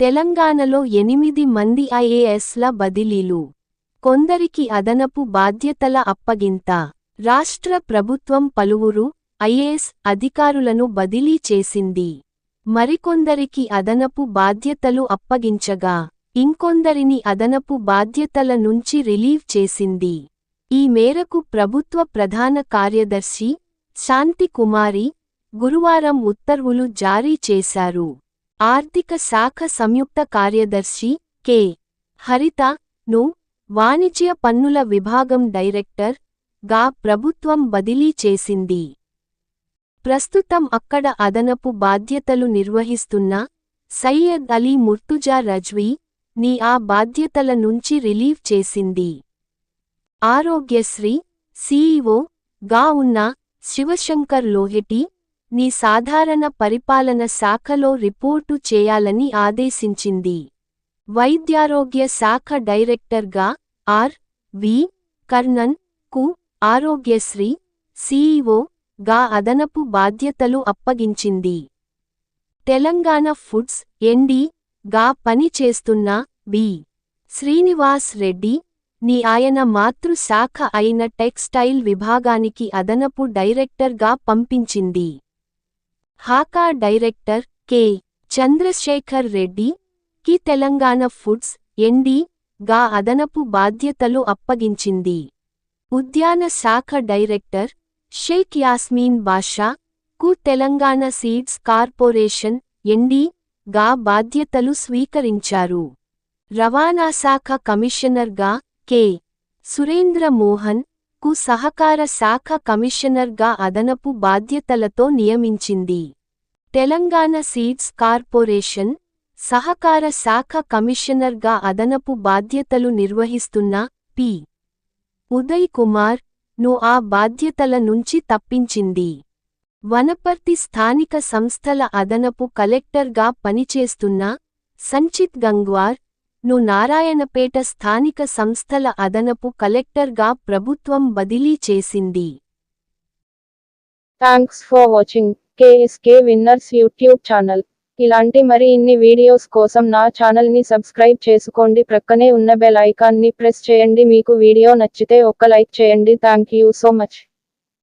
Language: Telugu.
తెలంగాణలో ఎనిమిది మంది ఐఏఎస్ల బదిలీలు. కొందరికి అదనపు బాధ్యతల అప్పగింత. రాష్ట్ర ప్రభుత్వం పలువురు ఐఏఎస్ అధికారులను బదిలీ చేసింది. మరికొందరికి అదనపు బాధ్యతలు అప్పగించగా ఇంకొందరిని అదనపు బాధ్యతల నుంచి రిలీవ్ చేసింది. ఈ మేరకు ప్రభుత్వ ప్రధాన కార్యదర్శి శాంతి కుమారి గురువారం ఉత్తర్వులు జారీ చేశారు. ఆర్థిక శాఖ సంయుక్త కార్యదర్శి కె. హరిత ను. వాణిజ్య పన్నుల విభాగం డైరెక్టర్గా ప్రభుత్వం బదిలీ చేసింది. ప్రస్తుతం అక్కడ అదనపు బాధ్యతలు నిర్వహిస్తున్న సయ్యద్ అలీ ముర్తుజా రజ్వీ ని ఆ బాధ్యతల నుంచి రిలీవ్ చేసింది. ఆరోగ్యశ్రీ సీఈఓ గా ఉన్న శివశంకర్ లోహెటి ని సాధారణ పరిపాలన శాఖలో రిపోర్టు చేయాలని ఆదేశించింది. వైద్యారోగ్య శాఖ డైరెక్టర్గా ఆర్. వి. కర్ణన్కు ఆరోగ్యశ్రీ సీఈఓ గా అదనపు బాధ్యతలు అప్పగించింది. తెలంగాణ ఫుడ్స్ ఎండి గా పనిచేస్తున్న బి. శ్రీనివాస్ రెడ్డి ని ఆయన మాతృ శాఖ అయిన టెక్స్టైల్ విభాగానికి అదనపు డైరెక్టర్గా పంపించింది. HACA director K. Chandrasekhar Reddy కి తెలంగాణ ఫుడ్స్ ఎండి గా అదనపు బాధ్యతలు అప్పగించింది. ఉద్యాన శాఖ డైరెక్టర్ షేక్ యాస్మీన్ బాషా కు తెలంగాణ సీడ్స్ కార్పొరేషన్ ఎండి గా బాధ్యతలు స్వీకరించారు. రవాణా శాఖ కమిషనర్గా కె. సురేంద్ర మోహన్ కు సహకార శాఖ కమిషనర్గా అదనపు బాధ్యతలతో నియమించింది. తెలంగాణ సీడ్స్ కార్పొరేషన్ సహకార శాఖ కమిషనర్గా అదనపు బాధ్యతలు నిర్వహిస్తున్న పి. ఉదయ్ కుమార్ను ఆ బాధ్యతల నుంచి తప్పించింది. వనపర్తి స్థానిక సంస్థల అదనపు కలెక్టర్గా పనిచేస్తున్న సంచిత్ గంగ్వార్ ను నారాయణపేట స్థానిక సంస్థల అదనపు కలెక్టర్గా ప్రభుత్వం బదిలీ చేసింది. Thanks for watching KSK winners YouTube channel ఇలాంటి మరి ఇన్ని వీడియోస్ కోసం నా ఛానల్ని సబ్స్క్రైబ్ చేసుకోండి. ప్రక్కనే ఉన్న బెల్ ఐకాన్ని ప్రెస్ చేయండి. మీకు వీడియో నచ్చితే ఒక్క లైక్ చేయండి. Thank you so much